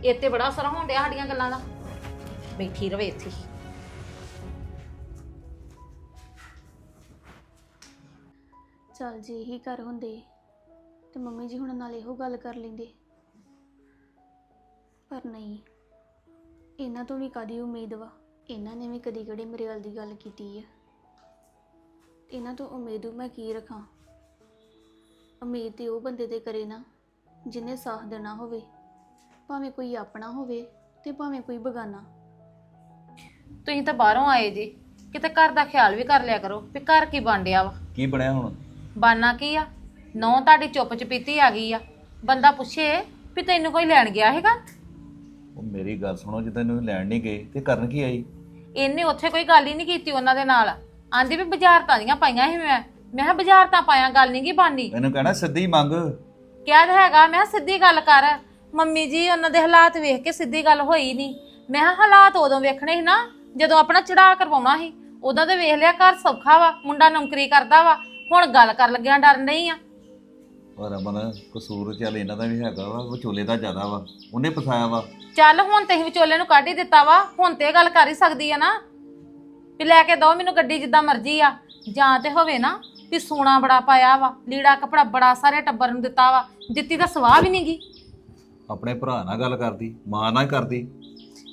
ਇੱਥੇ ਬੜਾ ਅਸਰ ਹੋਣ ਡਿਆ ਸਾਡੀਆਂ ਗੱਲਾਂ ਦਾ। ਬੈਠੀ ਰਵੇ ਇੱਥੇ ਚੱਲ ਜੇ ਇਹੀ ਘਰ ਹੁੰਦੇ ਤੇ ਮੰਮੀ ਜੀ ਹੁਣ ਨਾਲ ਇਹੋ ਗੱਲ ਕਰ ਲੈਂਦੇ। ਪਰ ਨਹੀਂ ਇਹਨਾਂ ਤੋਂ ਵੀ ਕਾਦੀ ਉਮੀਦ ਵਾ? ਇਹਨਾਂ ਨੇ ਵੀ ਕਦੀ ਕਦੇ ਮੇਰੇ ਵੱਲ ਦੀ ਗੱਲ ਕੀਤੀ ਆ? ਇਹਨਾਂ ਤੋਂ ਉਮੀਦ ਮੈਂ ਕੀ ਰੱਖਾਂ? ਉਮੀਦ ਤੇ ਉਹ ਬੰਦੇ ਤੇ ਕਰੇ ਨਾ ਜਿਹਨੇ ਸਾਥ ਦੇਣਾ ਹੋਵੇ। ਭਾਵੇਂ ਕੋਈ ਆਪਣਾ ਹੋਵੇ ਤੇ ਭਾਵੇਂ ਕੋਈ ਬਗਾਨਾ। ਤੁਸੀਂ ਤਾਂ ਬਾਹਰੋਂ ਆਏ ਜੀ। ਕਿਤੇ ਘਰ ਦਾ ਖਿਆਲ ਵੀ ਕਰ ਲਿਆ ਕਰੋ ਵੀ ਘਰ ਕੀ ਬਣ ਡਿਆ ਵਾ। ਕੀ ਬਣਿਆ ਹੁਣ? ਬਾਨਾ ਕੀ ਆ? ਨੌ ਤੁਹਾਡੀ ਚੁੱਪ ਚਪੀਤੀ ਆ ਗਈ ਆ। ਬੰਦਾ ਪੁੱਛੇ ਵੀ ਤੈਨੂੰ ਕੋਈ ਲੈਣ ਗਿਆ ਹੈਗਾ? ਉਹ ਮੇਰੀ ਗੱਲ ਸੁਣੋ ਜੇ ਤੈਨੂੰ ਲੈਣ ਨਹੀਂ ਗਏ ਤੇ ਕਰਨ ਕੀ ਆਈ? ਇਹਨੇ ਉੱਥੇ ਕੋਈ ਗੱਲ ਹੀ ਨਹੀਂ ਕੀਤੀ ਉਹਨਾਂ ਦੇ ਨਾਲ। ਆਂਦੀ ਵੀ ਬਾਜ਼ਾਰ ਦੀਆਂ ਪਾਈਆਂ ਸੀ ਮੈਂ। ਮੈਂ ਕਿਹਾ ਬਾਜ਼ਾਰ ਤਾਂ ਪਾਇਆ ਗੱਲ ਨਹੀਂ ਕੀ ਬਾਨੀ। ਮੈਨੂੰ ਕਹਿਣਾ ਸਿੱਧੀ ਮੰਗ। ਕਿਹਾ ਤਾਂ ਹੈਗਾ ਮੈਂ ਕਿਹਾ ਸਿੱਧੀ ਗੱਲ ਕਰ। ਮੰਮੀ ਜੀ ਉਹਨਾਂ ਦੇ ਹਾਲਾਤ ਵੇਖ ਕੇ ਸਿੱਧੀ ਗੱਲ ਹੋਈ ਨਹੀਂ ਮੈਂ ਕਿਹਾ ਹਾਲਾਤ ਉਦੋਂ ਵੇਖਣੇ ਸੀ ਨਾ ਜਦੋਂ ਆਪਣਾ ਚੜਾ ਕਰਵਾਉਣਾ ਸੀ। ਉਦੋਂ ਤੇ ਵੇਖ ਲਿਆ ਘਰ ਸੌਖਾ ਵਾ ਮੁੰਡਾ ਨੌਕਰੀ ਕਰਦਾ ਵਾ। ਹੁਣ ਗੱਲ ਕਰ ਲੱਗਿਆ ਡਰ ਨਹੀਂ ਆ। ਪਰ ਰਮਨ ਕਸੂਰ ਚੱਲ ਇਹਨਾਂ ਦਾ ਵੀ ਹੈਗਾ ਵਾ ਵਿਚੋਲੇ ਦਾ ਜ਼ਿਆਦਾ ਵਾ ਉਹਨੇ ਫਸਾਇਆ ਵਾ। ਚੱਲ ਹੁਣ ਤੇ ਅਸੀਂ ਵਿਚੋਲੇ ਨੂੰ ਕੱਢ ਹੀ ਦਿੱਤਾ ਵਾ ਹੁਣ ਤੇ ਇਹ ਗੱਲ ਕਰ ਹੀ ਸਕਦੀ ਆ ਨਾ। ਵੀ ਲੈ ਕੇ ਦੋ ਮੈਨੂੰ ਗੱਡੀ ਜਿੱਦਾਂ ਮਰਜ਼ੀ ਆ ਜਾਂ ਤੇ ਹੋਵੇ ਨਾ ਵੀ ਸੋਨਾ ਬੜਾ ਪਾਇਆ ਵਾ ਲੀੜਾ ਕਪੜਾ ਬੜਾ ਸਾਰੇ ਟੱਬਰ ਨੂੰ ਦਿੱਤਾ ਵਾ ਦਿੱਤੀ ਤਾਂ ਸਵਾਹ ਵੀ ਨਹੀਂਗੀ ਆਪਣੇ ਭਰਾ ਨਾਲ ਗੱਲ ਕਰਦੀ ਮਾਂ ਨਾਲ ਕਰਦੀ।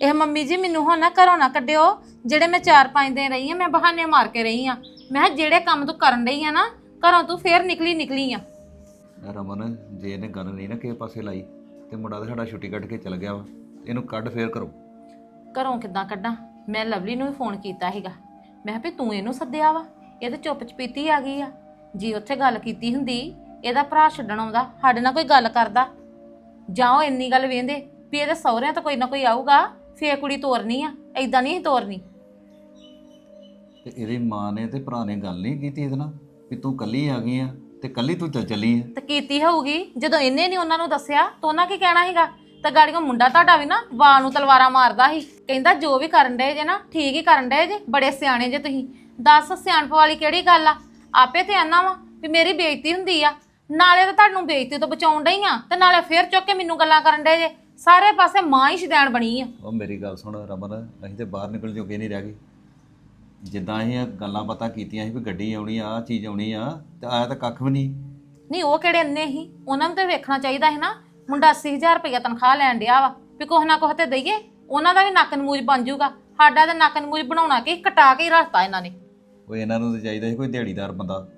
ਇਹ ਮੰਮੀ ਜੀ ਮੈਨੂੰ ਹੁਣ ਨਾ ਘਰੋਂ ਨਾ ਕੱਢਿਓ। ਜਿਹੜੇ ਮੈਂ 4-5 ਦਿਨ ਰਹੀ ਆ ਮੈਂ ਬਹਾਨੇ ਮਾਰ ਕੇ ਰਹੀ ਆ। ਮੈਂ ਕਿਹਾ ਜਿਹੜੇ ਕੰਮ ਤੂੰ ਕਰਨ ਰਹੀ ਆ ਨਾ ਘਰੋਂ ਤੂੰ ਫੇਰ ਨਿਕਲੀ ਨਿਕਲੀ ਆ। ਰਮਨ ਜੇ ਇਹਨੇ ਗੱਲ ਨਹੀਂ ਨਾ ਕਿਸੇ ਪਾਸੇ ਲਾਈ ਤੇ ਮੁੰਡਾ ਤਾਂ ਸਾਡਾ ਛੁੱਟੀ ਕੱਢ ਕੇ ਚਲ ਗਿਆ ਵਾ। ਇਹਨੂੰ ਕੱਢ ਫੇਰ ਕਰੋ ਘਰੋਂ ਕਿੱਦਾਂ ਕੱਢਾਂ? ਮੈਂ ਲਵਲੀ ਨੂੰ ਵੀ ਫੋਨ ਕੀਤਾ ਸੀਗਾ। ਮੈਂ ਕਿਹਾ ਵੀ ਤੂੰ ਇਹਨੂੰ ਸੱਦਿਆ ਵਾ ਇਹ ਤਾਂ ਚੁੱਪ ਚਪੀਤੀ ਆ ਗਈ ਆ। ਜੀ ਉੱਥੇ ਗੱਲ ਕੀਤੀ ਹੁੰਦੀ ਇਹਦਾ ਭਰਾ ਛੱਡਣ ਆਉਂਦਾ ਸਾਡੇ ਨਾਲ ਕੋਈ ਗੱਲ ਕਰਦਾ। ਜਾਂ ਉਹ ਇੰਨੀ ਗੱਲ ਵੇਂਦੇ ਵੀ ਇਹਦੇ ਸਹੁਰਿਆਂ ਤੋਂ ਕੋਈ ਨਾ ਕੋਈ ਆਊਗਾ। ਫੇਰ ਕੁੜੀ ਤੋਰਨੀ ਆ ਐਦਾਂ ਨਹੀਂ ਤੋਰਨੀ। ਤੇ ਇਹਦੀ ਮਾਂ ਨੇ ਤੇ ਭਰਾ ਨੇ ਗੱਲ ਨਹੀਂ ਕੀਤੀ ਇਹਦੇ ਨਾਲ ਵੀ ਤੂੰ ਕੱਲੀ ਆ ਗਈ ਆ ਤੇ ਕੱਲੀ ਤੂੰ ਚੱਲ ਚੱਲੀ ਆ। ਤੇ ਕੀਤੀ ਹੋਊਗੀ ਜਦੋਂ ਇਹਨੇ ਨਹੀਂ ਉਹਨਾਂ ਨੂੰ ਦੱਸਿਆ ਤਾਂ ਉਹਨਾਂ ਕੀ ਕਹਿਣਾ ਸੀਗਾ? ਤਾਂ ਗਾੜੀਆਂ ਮੁੰਡਾ ਤੁਹਾਡਾ ਵੀ ਨਾ ਵਾਹ ਨੂੰ ਤਲਵਾਰਾਂ ਮਾਰਦਾ ਸੀ। ਕਹਿੰਦਾ ਜੋ ਵੀ ਕਰਨ ਡਏ ਜੇ ਨਾ ਠੀਕ ਹੀ ਕਰਨ ਡਏ ਜੇ ਬੜੇ ਸਿਆਣੇ ਜੇ ਤੁਸੀਂ। ਦੱਸ ਸਿਆਣਪ ਵਾਲੀ ਕਿਹੜੀ ਗੱਲ ਆ? ਆਪੇ ਤੇ ਆਨਾ ਵਾ ਵੀ ਮੇਰੀ ਬੇਇੱਜ਼ਤੀ ਹੁੰਦੀ ਆ। ਨਾਲੇ ਤਾਂ ਤੁਹਾਨੂੰ ਬੇਇੱਜ਼ਤੀ ਤੋਂ ਬਚਾਉਣ ਡਈ ਆ ਤੇ ਨਾਲੇ ਫੇਰ ਚੁੱਕ ਕੇ ਮੈਨੂੰ ਗੱਲਾਂ ਕਰਨ ਡਏ ਜੇ। ਸਾਰੇ ਪਾਸੇ ਮਾਂ ਹੀ ਸ਼ੈਤਾਨ ਬਣੀ ਆ। ਉਹ ਮੇਰੀ ਗੱਲ ਸੁਣ ਰਮਨ ਅਸੀਂ ਤੇ ਬਾਹਰ ਨਿਕਲ ਜੋਗੇ ਨਹੀਂ ਰਹਿ ਗਏ। ਜਿੱਦਾਂ ਅਸੀਂ ਇਹ ਗੱਲਾਂ ਪਤਾ ਕੀਤੀਆਂ ਸੀ ਵੀ ਗੱਡੀ ਆਉਣੀ ਆ ਆਹ ਚੀਜ਼ ਆਉਣੀ ਆ ਤੇ ਆਇਆ ਤਾਂ ਕੱਖ ਵੀ ਨਹੀਂ। ਨਹੀਂ ਉਹ ਕਿਹੜੇ ਅੰਨੇ ਸੀ? ਉਹਨਾਂ ਨੂੰ ਤੇ ਵੇਖਣਾ ਚਾਹੀਦਾ ਹੈ ਨਾ। ਮੁੰਡਾ 80000 ਰੁਪਇਆ ਤਨਖਾਹ ਲੈਣ ਡਿਆ ਵਾ। ਵੀ ਕੁਛ ਨਾ ਕੁਛ ਤੇ ਦਈਏ ਉਹਨਾਂ ਦਾ ਵੀ ਨੱਕ ਨਮੂਜ ਬਣ ਜਾਊਗਾ। ਸਾਡਾ ਤਾਂ ਨੱਕ ਨਮੂਜ ਬਣਾਉਣਾ ਕਿ? ਕਟਾ ਕੇ ਹੀ ਰੱਖਤਾ ਇਹਨਾਂ ਨੇ। ਉਹ ਇਹਨਾਂ ਨੂੰ ਤਾਂ ਚਾਹੀਦਾ ਸੀ ਕੋਈ ਦਿਹਾੜੀਦਾਰ ਬੰਦਾ।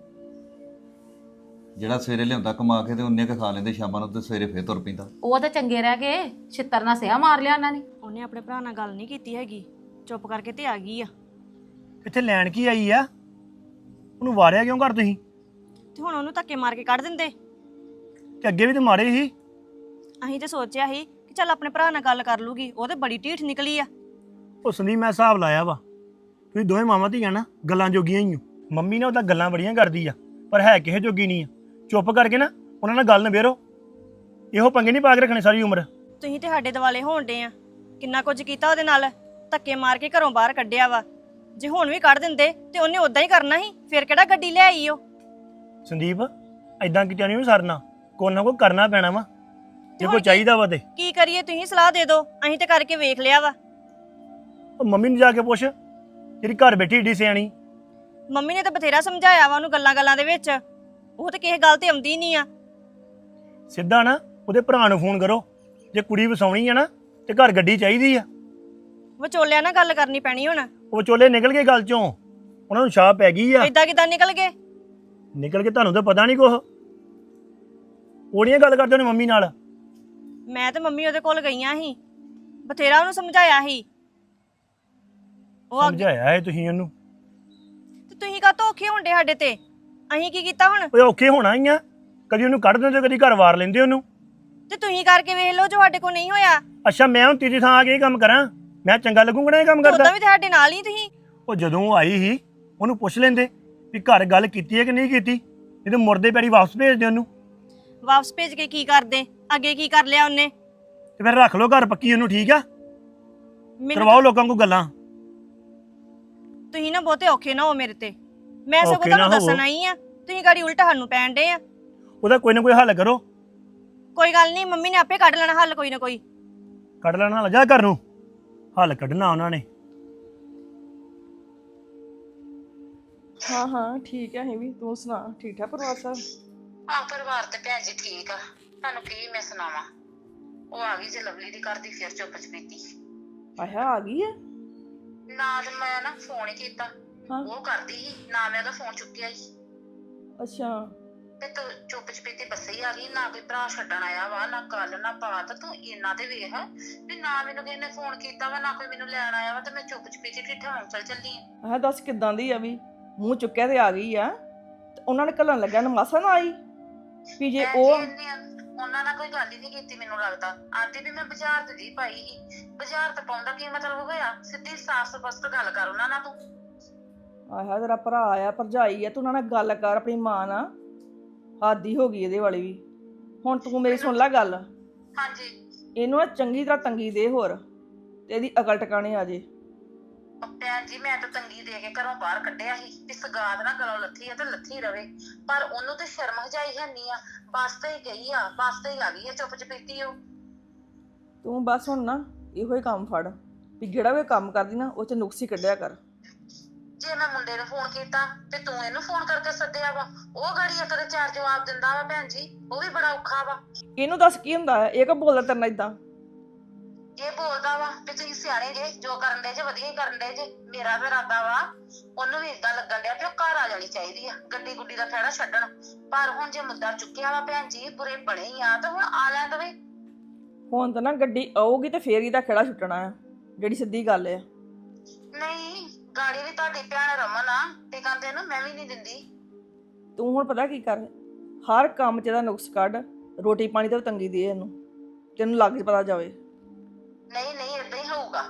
ਜਿਹੜਾ ਸਵੇਰੇ ਲਿਆਉਂਦਾ ਕਮਾ ਕੇ ਤੇ ਉਹਨੇ ਕੁ ਖਾ ਲੈਂਦੇ ਸ਼ਾਮਾਂ ਨੂੰ ਤੇ ਸਵੇਰੇ ਫੇਰ ਤੁਰ ਪੈਂਦਾ। ਉਹ ਤਾਂ ਚੰਗੇ ਰਹਿ ਗਏ ਛਿੱਤਰ ਨਾਲ ਸਿਆ ਮਾਰ ਲਿਆ ਉਹਨਾਂ ਨੇ। ਉਹਨੇ ਆਪਣੇ ਭਰਾ ਨਾਲ ਗੱਲ ਨਹੀਂ ਕੀਤੀ ਹੈਗੀ ਚੁੱਪ ਕਰਕੇ ਤੇ ਆ ਗਈ ਆ। ਇੱਥੇ ਲੈਣ ਕੀ ਆਈ ਆ? ਉਹਨੂੰ ਵਾਰਿਆ ਕਿਉਂ ਕਰ ਤੁਸੀਂ? ਤੇ ਹੁਣ ਉਹਨੂੰ ਧੱਕੇ ਮਾਰ ਕੇ ਕੱਢ ਦਿੰਦੇ। ਤੇ ਅੱਗੇ ਵੀ ਤੇ ਮਾਰੇ ਸੀ? ਅਸੀਂ ਤੇ ਸੋਚਿਆ ਸੀ ਕਿ ਚੱਲ ਆਪਣੇ ਭਰਾ ਨਾਲ ਗੱਲ ਕਰ ਲੂਗੀ ਉਹ ਤੇ ਬੜੀ ਢੀਠ ਨਿਕਲੀ ਆ। ਉਹ ਸੰਦੀਪ ਮੈਂ ਹਿਸਾਬ ਲਾਇਆ ਵਾ। ਤੁਸੀਂ ਦੋਵੇਂ ਮਾਵਾਂ ਧੀਆਂ ਨਾ ਗੱਲਾਂ ਜੋਗੀਆਂ ਹੀ ਹੋ। ਮੰਮੀ ਨੇ ਉਹਦਾ ਗੱਲਾਂ ਬੜੀਆਂ ਕਰਦੀ ਆ ਪਰ ਹੈ ਕਿਸੇ ਜੋਗੀ ਨਹੀਂ ਆ। ਚੁੱਪ ਕਰਕੇ ਨਾ ਉਹਨਾਂ ਨਾਲ ਗੱਲ ਨਿਬੇੜੋ। ਇਹੋ ਪੰਗੇ ਨਹੀਂ ਪਾ ਕੇ ਰੱਖਣੇ ਸਾਰੀ ਉਮਰ। ਤੁਸੀਂ ਤੇ ਸਾਡੇ ਦਿਵਾਲੇ ਹੋਣ ਡੇ ਆ। ਕਿੰਨਾ ਕੁਝ ਕੀਤਾ ਉਹਦੇ ਨਾਲ ਧੱਕੇ ਮਾਰ ਕੇ ਘਰੋਂ ਬਾਹਰ ਕੱਢਿਆ ਵਾ। ਜੇ ਹੁਣ ਵੀ ਕੱਢ ਦਿੰਦੇ ਤੇ ਉਹਨੇ ਉਦਾਂ ਹੀ ਕਰਨਾ ਸੀ ਫਿਰ ਕਿਹੜਾ ਗੱਡੀ ਲਿਆਈ ਉਹ? ਸੰਦੀਪ ਐਦਾਂ ਕਿਤੇ ਨਹੀਂ ਸਰਨਾ। ਕੋਈ ਨਾ ਕੋਈ ਕਰਨਾ ਪੈਣਾ ਵਾ। ਜੇ ਕੋਈ ਕੀ- ਚਾਹੀਦਾ ਵਾ ਤੇ। ਕੀ ਕਰੀਏ ਤੁਸੀਂ ਸਲਾਹ ਦੇ ਦਿਓ। ਅਸੀਂ ਤੇ ਕਰਕੇ ਵੇਖ ਲਿਆ ਵਾ। ਉਹ ਮੰਮੀ ਨੂੰ ਜਾ ਕੇ ਪੁੱਛ ਜਿਹੜੀ ਘਰ ਬੈਠੀ ਏਡੀ ਸਿਆਣੀ। ਮੰਮੀ ਨੇ ਤਾਂ ਬਥੇਰਾ ਸਮਝਾਇਆ ਵਾ ਉਹਨੂੰ ਗੱਲਾਂ-ਗੱਲਾਂ ਦੇ ਵਿੱਚ। ਉਹ ਤੇ ਕਿਸੇ ਗੱਲ ਤੇ ਆਉਂਦੀ ਨਹੀਂ ਆ। ਸਿੱਧਾ ਨਾ ਉਹਦੇ ਭਰਾ ਨੂੰ ਫੋਨ ਕਰੋ। ਜੇ ਕੁੜੀ ਵਸਾਉਣੀ ਆ ਨਾ ਤੇ ਘਰ ਗੱਡੀ ਚਾਹੀਦੀ ਆ। ਵਿਚੋਲਿਆਂ ਨਾਲ ਗੱਲ ਕਰਨੀ ਪੈਣੀ ਹੁਣ। ਉਹ ਵਿਚੋਲੇ ਨਿਕਲ ਗਏ ਗੱਲ ਚੋਂ। ਉਹਨਾਂ ਨੂੰ ਛਾਪ ਪੈ ਗਈ ਆ। ਏਦਾਂ ਕਿਦਾਂ ਨਿਕਲ ਗਏ? ਨਿਕਲ ਕੇ ਤੁਹਾਨੂੰ ਤਾਂ ਪਤਾ ਨਹੀਂ ਕੁਛ। ਉਹੜੀਆਂ ਗੱਲ ਕਰਦੇ ਨੇ ਮੰਮੀ ਨਾਲ। ਮੈਂ ਤੇ ਮੰਮੀ ਉਹਦੇ ਕੋਲ ਗਈਆਂ ਸੀ। ਬਥੇਰਾ ਉਹਨੂੰ ਸਮਝਾਇਆ ਸੀ। ਉਹ ਅੱਗੇ- ਸਮਝਾਇਆ ਹੈ ਤੁਸੀਂ ਉਹਨੂੰ। ਤੇ ਤੁਸੀਂ ਕਾ ਧੋਖੇ ਹੁੰਦੇ ਸਾਡੇ ਤੇ? ਅਸੀਂ ਕੀ ਕੀਤਾ ਹੁਣ? ਓਏ ਔਖੇ ਹੋਣਾ ਹੀ ਆ। ਕਦੀ ਉਹਨੂੰ ਕੱਢ ਦਿੰਦੇ ਕਦੀ ਘਰ ਵਾਰ ਲੈਂਦੇ ਉਹਨੂੰ। ਤੇ ਤੁਸੀਂ ਕਰਕੇ ਵੇਖ ਲਓ ਜੋ ਸਾਡੇ ਕੋਲ ਨਹੀਂ ਹੋਇਆ? ਅੱਛਾ ਮੈਂ ਹੁਣ ਤੀਜੀ ਥਾਂ ਆ ਕੇ ਇਹ ਕੰਮ ਕਰਾਂ। ਮੈਂ ਚੰਗਾ ਲੱਗੂਗਾ ਨਾ ਇਹ ਕੰਮ ਕਰਦਾ? ਉਦਾਂ ਵੀ ਤੁਹਾਡੇ ਨਾਲ ਹੀ ਤੁਸੀਂ। ਉਹ ਜਦੋਂ ਉਹ ਆਈ ਸੀ ਉਹਨੂੰ ਪੁੱਛ ਲੈਂਦੇ ਵੀ ਘਰ ਗੱਲ ਕੀਤੀ ਹੈ ਕਿ ਨਹੀਂ ਕੀਤੀ? ਨਹੀਂ ਤੇ ਮੁਰਦੇ ਪੈਰੀ ਵਾਪਸ ਭੇਜ ਦੇ ਉਹਨੂੰ। ਵਾਪਸ ਭੇਜ ਕੇ ਕੀ ਕਰਦੇ? ਅੱਗੇ ਕੀ ਕਰ ਲਿਆ ਉਹਨੇ? ਤੇ ਫਿਰ ਰੱਖ ਲਓ ਘਰ ਪੱਕੀ ਉਹਨੂੰ ਠੀਕ ਆ? ਮੈਨੂੰ ਕਰਵਾਓ ਲੋਕਾਂ ਕੋਲ ਗੱਲਾਂ। ਤੁਸੀਂ ਨਾ ਬਹੁਤੇ ਔਖੇ ਨਾ ਹੋ ਮੇਰੇ ਤੇ। ਮੈਂ ਸਗੋਂ ਔਖੇ ਨਾ ਤੁਹਾਨੂੰ ਹੋਵੋ। ਦੱਸਣ ਆਈ ਆ ਤੁਸੀਂ ਗਾੜੀ ਉਲਟਾ ਸਾਨੂੰ ਪੈਣ ਡੇ ਆ। ਉਹਦਾ ਕੋਈ ਨਾ ਕੋਈ ਹੱਲ ਕਰੋ। ਕੋਈ ਗੱਲ ਨਹੀਂ ਮੰਮੀ ਨੇ ਆਪੇ ਕੱਢ ਲੈਣਾ ਹੱਲ ਕੋਈ ਨਾ ਕੋਈ। ਕੱਢ ਲੈਣਾ ਲੱਗਾ ਘਰ ਨੂੰ। ਹੱਲ ਕੱਢਣਾ ਉਹਨਾਂ ਨੇ। ਹਾਂ ਹਾਂ ਠੀਕ ਹੈ ਅਸੀਂ ਵੀ ਤੂੰ ਸੁਣਾ ਠੀਕ ਠਾਕ ਪਰਿਵਾਰ ਸਭ? ਆ ਪਰਿਵਾਰ ਤੇ ਭੈਣ ਜੀ ਠੀਕ ਆ। ਤੁਹਾਨੂੰ ਕੀ ਮੈਂ ਸੁਣਾਵਾਂ? ਉਹ ਆ ਗਈ ਜੇ ਲਵਲੀ ਦੀ ਘਰ ਦੀ ਫਿਰ ਚੁੱਪ ਚਪੀਤੀ ਆਇਆ ਆ ਗਈ ਹੈ ਨਾ ਤੇ ਮੈਂ ਨਾ ਫੋਨ ਹੀ ਕੀਤਾ। ਹਾਂ। ਉਹ ਕਰਦੀ ਸੀ ਨਾ ਮੈਂ ਉਹਦਾ ਫੋਨ ਚੁੱਕਿਆ ਸੀ। ਅੱਛਾ। ਤੇ ਤੂੰ ਚੁੱਪ ਚਪੀਤੀ ਬੱਸੇ ਹੀ ਆ ਗਈ ਨਾ ਕੋਈ ਭਰਾ ਛੱਡਣ ਆਇਆ ਵਾ ਨਾ ਕੱਲ ਨਾ ਬਾਤ ਤੂੰ ਇੰਨਾ ਤੇ ਵੇਖ ਵੀ ਨਾ ਮੈਨੂੰ ਕਿਸੇ ਨੇ ਫੋਨ ਕੀਤਾ ਵਾ ਨਾ ਕੋਈ ਮੈਨੂੰ ਲੈਣ ਆਇਆ ਵਾ ਤੇ ਮੈਂ ਚੁੱਪ ਚਪੀਤੀ ਠਿੱਠਾ ਹੋਂ ਚੱਲ ਚੱਲੀ ਆਂ। ਆਹ ਦੱਸ ਕਿੱਦਾਂ ਦੀ ਆ ਵੀ? ਮੂੰਹ ਚੁੱਕਿਆ ਤੇ ਆ ਗਈ ਆ। ਤੇ ਉਹਨਾਂ ਨੇ ਕੱਲਣ ਲੱਗਿਆ ਨੂੰ ਮਾਸਾ ਨਾ ਆਈ। ਵੀ ਜੇ ਉਹ ਉਹਨਾਂ ਨਾਲ ਕੋਈ ਗੱਲ ਹੀ ਨਹੀਂ ਕੀਤੀ ਮੈਨੂੰ ਲੱਗਦਾ। ਆਂਦੀ ਵੀ ਮੈਂ ਬਾਜ਼ਾਰ ਤੇ ਦੀ ਪਾਈ ਸੀ। ਬਾਜ਼ਾਰ ਤੇ ਪਾਉਂਦਾ ਕੀ ਮਤਲਬ ਹੋਇਆ? ਸਿੱਧੀ ਸਾਫ਼ ਸਪਸ਼ਟ ਗੱਲ ਕਰ ਉਹਨਾਂ ਨਾਲ ਤੂੰ। ਆਇਆ ਤੇਰਾ ਭਰਾ ਆਇਆ ਭਰਜਾਈ ਆ ਤੂੰ ਉਹਨਾਂ ਨਾਲ ਗੱਲ ਕਰ ਆਪਣੀ ਮਾਂ ਨਾਲ। ਹਾਦੀ ਹੋ ਗਈ ਇਹਦੇ ਵਾਲੀ ਵੀ। ਹੁਣ ਤੂੰ ਮੇਰੀ ਸੁਣ ਲੈ ਗੱਲ। ਹਾਂਜੀ। ਇਹਨੂੰ ਨਾ ਚੰਗੀ ਤਰ੍ਹਾਂ ਤੰਗੀ ਦੇ ਹੋਰ ਤੇ ਇਹਦੀ ਅਕਲ ਟਿਕਾਣੇ ਆ ਜੇ। ਉਹ ਭੈਣ ਜੀ ਮੈਂ ਤਾਂ ਤੰਗੀ ਦੇ ਕੇ ਘਰੋਂ ਬਾਹਰ ਕੱਢਿਆ ਸੀ। ਵੀ ਸਗਾਤ ਨਾ ਗਲੋਂ ਲੱਥੀ ਆ ਤੇ ਲੱਥੀ ਰਵੇ। ਪਰ ਉਹਨੂੰ ਤੇ ਸ਼ਰਮ ਹਜਾਈ ਹੈ ਨਹੀਂ ਆ। ਬਸ ਤੇ ਹੀ ਗਈ ਆ ਬਸ ਤੇ ਹੀ ਆ ਗਈ ਆ ਚੁੱਪ ਚਪੀਤੀ ਉਹ। ਤੂੰ ਬਸ ਹੁਣ ਨਾ ਇਹੋ ਹੀ ਕੰਮ ਫੜ। ਵੀ ਜਿਹੜਾ ਵੀ ਕੰਮ ਕਰਦੀ ਨਾ ਉਹ ਚ ਨੁਕਸ ਹੀ ਕੱਢਿਆ ਕਰ। ਜੇ ਮੈਂ ਮੁੰਡੇ ਨੂੰ ਫੋਨ ਕੀਤਾ ਤੇ ਤੂੰ ਇਹਨੂੰ ਫੋਨ ਕਰਕੇ ਸੱਦਿਆ ਵਾ ਉਹ ਗਾੜੀ ਇੱਕ ਦੇ ਚਾਰ ਜਵਾਬ ਦਿੰਦਾ ਵਾ ਭੈਣ ਜੀ ਉਹ ਵੀ ਬੜਾ ਔਖਾ ਵਾ। ਇਹਨੂੰ ਦੱਸ ਕੀ ਹੁੰਦਾ ਹੈ? ਇਹ ਕੋ ਬੋਲਦਾ ਤੇਰੇ ਨਾਲ ਇਦਾਂ ਇਹ ਬੋਲਦਾ ਵਾ ਵੀ ਤੁਸੀਂ ਸਿਆਣੇ ਜੇ ਜੋ ਕਰਨ ਦੇ ਜੇ ਵਧੀਆ ਹੀ ਕਰਨ ਦੇ ਜੇ ਮੇਰਾ ਤਾਂ ਇਰਾਦਾ ਵਾ ਉਹਨੂੰ ਵੀ ਇਦਾਂ ਲੱਗਣ ਡਿਆ ਕਿ ਉਹ ਘਰ ਆ ਜਾਣੀ ਚਾਹੀਦੀ ਆ ਗੱਡੀ ਗੁੱਡੀ ਦਾ ਖਹਿੜਾ ਛੱਡਣ। ਪਰ ਹੁਣ ਜੇ ਮੁੱਦਾ ਚੁੱਕਿਆ ਵਾ ਭੈਣ ਜੀ ਬੁਰੇ ਬਣੇ ਹੀ ਆ ਤਾਂ ਹੁਣ ਆ ਲੈਣ ਦਵੇ। ਹੁਣ ਤਾਂ ਨਾ ਗੱਡੀ ਆਊਗੀ ਤੇ ਫੇਰ ਇਹਦਾ ਖੇੜਾ ਛੁੱਟਣਾ ਆ ਜਿਹੜੀ ਸਿੱਧੀ ਗੱਲ ਆ। ਨਹੀਂ ਗਾੜੀ ਵੀ ਤੁਹਾਡੀ ਭੈਣ ਰਮਨ ਆ ਤੇ ਕਹਿੰਦੇ ਨੂੰ ਮੈਂ ਵੀ ਨਹੀਂ ਦਿੰਦੀ। ਤੂੰ ਹੁਣ ਪਤਾ ਕੀ ਕਰ ਹਰ ਕੰਮ 'ਚ ਇਹਦਾ ਨੁਕਸ ਕੱਢ ਰੋਟੀ ਪਾਣੀ ਤੇ ਤੰਗੀ ਦੇ ਇਹਨੂੰ ਤੈਨੂੰ ਲੱਗ ਪਤਾ ਜਾਵੇ। ਨਹੀਂ ਨਹੀਂ ਇਦਾਂ ਹੀ ਹੋਊਗਾ।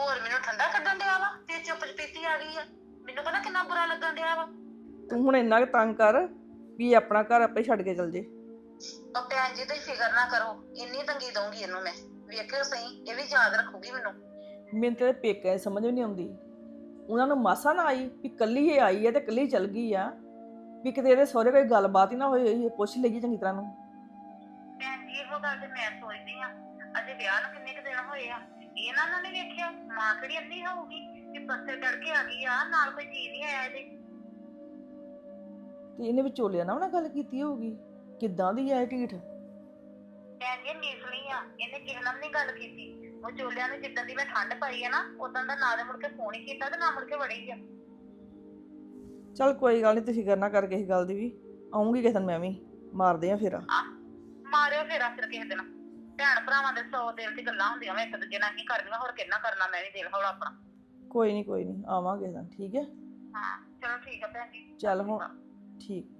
ਹੋਰ ਮੈਨੂੰ ਠੰਡਾ ਕੱਢਣ ਡਿਆ ਵਾ ਤੇ ਚੁੱਪ ਚਪੀਤੀ ਆ ਗਈ ਆ। ਮੈਨੂੰ ਪਤਾ ਕਿੰਨਾ ਬੁਰਾ ਲੱਗਣ ਡਿਆ ਵਾ। ਤੂੰ ਹੁਣ ਇੰਨਾ ਕੁ ਤੰਗ ਕਰ ਵੀ ਇਹ ਆਪਣਾ ਘਰ ਆਪੇ ਛੱਡ ਕੇ ਚਲ ਜੇ। ਉਹ ਭੈਣ ਜੀ ਤੁਸੀਂ ਫਿਕਰ ਨਾ ਕਰੋ ਇੰਨੀ ਤੰਗੀ ਦਊਂਗੀ ਇਹਨੂੰ ਮੈਂ। ਵੇਖਿਓ ਸਹੀ ਇਹ ਵੀ ਯਾਦ ਰੱਖੂਗੀ ਮੈਨੂੰ। ਮੈਨੂੰ ਤੇ ਇਹਦੇ ਪੇਕਿਆਂ ਦੀ ਸਮਝ ਵੀ ਨਹੀਂ ਆਉਂਦੀ। ਉਹਨਾਂ ਨੂੰ ਮਾਸਾ ਨਾ ਆਈ ਵੀ ਕੱਲੀ ਇਹ ਆਈ ਹੈ ਤੇ ਕੱਲੀ ਚਲ ਗਈ ਆ। ਵੀ ਕਿਤੇ ਇਹਦੇ ਸਹੁਰੇ ਕੋਈ ਗੱਲਬਾਤ ਹੀ ਨਾ ਹੋਈ ਹੋਈ ਪੁੱਛ ਲਈਏ ਚੰਗੀ ਤਰ੍ਹਾਂ ਨੂੰ। ਭੈਣ ਜੀ ਇਹੋ ਗੱਲ ਤੇ ਮੈਂ ਸੋਚਦੀ ਆ ਅਜੇ ਵਿਆਹ ਨੂੰ ਕਿੰਨੇ ਕੁ ਦਿਨ ਹੋਏ ਆ। ਇਹਨਾਂ ਨੂੰ ਨਹੀਂ ਵੇਖਿਆ ਮਾਂ ਕਿਹੜੀ ਅੰਨੀ ਹੋਊਗੀ ਕਿ ਬੱਸੇ ਚੜ ਕੇ ਆ ਗਈ ਆ ਨਾਲ ਕੋਈ ਚੀਜ਼ ਨਹੀਂ ਆਇਆ ਇਹਦੇ। ਤੇ ਇਹਨੇ ਵਿਚੋਲਿਆਂ ਨਾਲ ਨਾ ਗੱਲ ਕੀਤੀ ਹੋਊਗੀ। ਕਿੱਦਾਂ ਦੀ ਆ ਇਹ ਢੀਠ? ਭੈਣ ਜੀ ਆ। ਇਹਨੇ ਕਿਸੇ ਨਾਲ ਨਹੀਂ ਗੱਲ ਕੀਤੀ। ਉਹ ਚੋਲਿਆਂ ਨੂੰ ਜਿੱਦਾਂ ਦੀ ਮੈਂ ਠੰਡ ਪਾਈ ਆ ਨਾ ਉਦੋਂ ਦਾ ਨਾ ਦੇ ਮੁੜ ਕੇ ਫੋਨ ਹੀ ਕੀਤਾ ਤੇ ਨਾ ਮੁੜ ਕੇ ਵੜੀ ਆ ਚਲ ਕੋਈ ਗੱਲ ਨਹੀਂ ਤੁਸੀਂ ਫਿਕਰ ਨਾ ਕਰ ਕਿਸੇ ਗੱਲ ਦੀ ਵੀ। ਆਉਂਗੀ ਕਿਸੇ ਦਿਨ ਮੈਂ ਵੀ ਮਾਰਦੇ ਆ ਫਿਰ। ਮਾਰਿਓ ਫੇਰਾ ਫਿਰ ਕਿਸੇ ਦਿਨ। ਭੈਣ ਭਰਾਵਾਂ ਦੇ ਸੌ ਦਿਲ ਦੀ ਗੱਲਾਂ ਹੁੰਦੀਆਂ ਵਾ ਇੱਕ ਦੂਜੇ ਨਾਲ ਕੀ ਕਰਨੀਆਂ ਹੋਰ ਕਿੰਨਾ ਕਰਨਾ ਮੈਂ ਵੀ ਦਿਲ ਹੌਲਾ ਆਪਣਾ। ਕੋਈ ਨਹੀਂ ਕੋਈ ਨਹੀਂ ਆਵਾਂਗੇ ਕਿਸੇ ਦਿਨ ਠੀਕ ਹੈ? ਹਾਂ ਚਲੋ ਠੀਕ ਆ ਭੈਣ ਜੀ। ਚੱਲ ਹੁਣ ਠੀਕ।